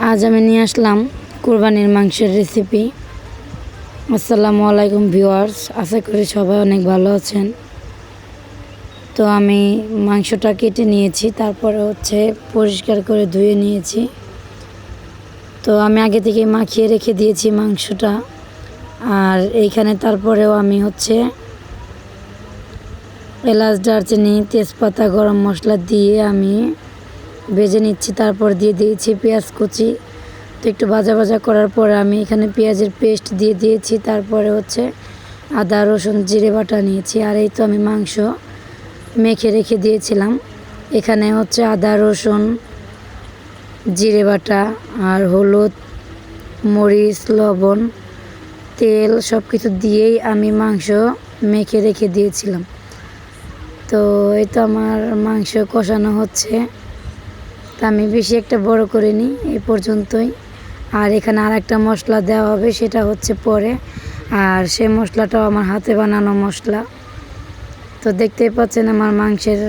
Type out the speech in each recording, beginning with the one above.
আজ আমি নিয়ে আসলাম কোরবানির মাংসের রেসিপি আসসালামু আলাইকুম ভিউয়ার্স, আশা করি সবাই অনেক ভালো আছেন। তো আমি মাংসটা কেটে নিয়েছি, তারপরে হচ্ছে পরিষ্কার করে ধুয়ে নিয়েছি। তো আমি আগে থেকে মাখিয়ে রেখে দিয়েছি মাংসটা। আর এইখানে তারপরেও আমি হচ্ছে এলাচ, দারচিনি, তেজপাতা, গরম মশলা দিয়ে আমি ভেজে নিচ্ছি, তারপর দিয়ে দিয়েছি পেঁয়াজ কুচি। তো একটু ভাজা ভাজা করার পর আমি এখানে পেঁয়াজের পেস্ট দিয়ে দিয়েছি, তারপরে হচ্ছে আদা, রসুন, জিরে বাটা নিয়েছি, আর এই তো আমি মাংস মেখে রেখে দিয়েছিলাম। এখানে হচ্ছে আদা, রসুন, জিরে বাটা, আর হলুদ, মরিচ, লবণ, তেল সব কিছু দিয়েই আমি মাংস মেখে রেখে দিয়েছিলাম। তো এই তো আমার মাংস কষানো হচ্ছে। তা আমি বেশি একটা বড় করে নিই এই পর্যন্তই। আর এখানে আর একটা মশলা দেওয়া হবে, সেটা হচ্ছে পরে। আর সেই মশলাটাও আমার হাতে বানানো মশলা। তো দেখতেই পাচ্ছেন আমার মাংসের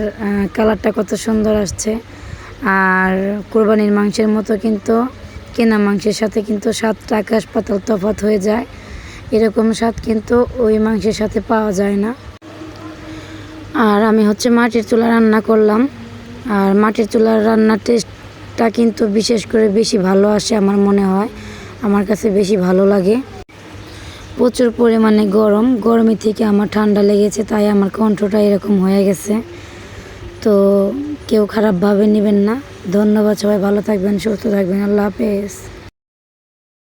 কালারটা কত সুন্দর আসছে। আর কোরবানির মাংসের মতো কিন্তু, কেনা মাংসের সাথে কিন্তু স্বাদটা আকাশ পাতাল তফাত হয়ে যায়। এরকম স্বাদ কিন্তু ওই মাংসের সাথে পাওয়া যায় না। আর আমি হচ্ছে মাটির চুলা রান্না করলাম। আর মাটির চুলার রান্নার টেস্টটা কিন্তু বিশেষ করে বেশি ভালো আসে আমার মনে হয়। আমার কাছে বেশি ভালো লাগে। প্রচুর পরিমাণে গরম। গরমের থেকে আমার ঠান্ডা লেগেছে, তাই আমার কণ্ঠটা এরকম হয়ে গেছে। তো কেউ খারাপভাবে নেবেন না। ধন্যবাদ সবাই, ভালো থাকবেন, সুস্থ থাকবেন। আল্লাহ হাফেজ।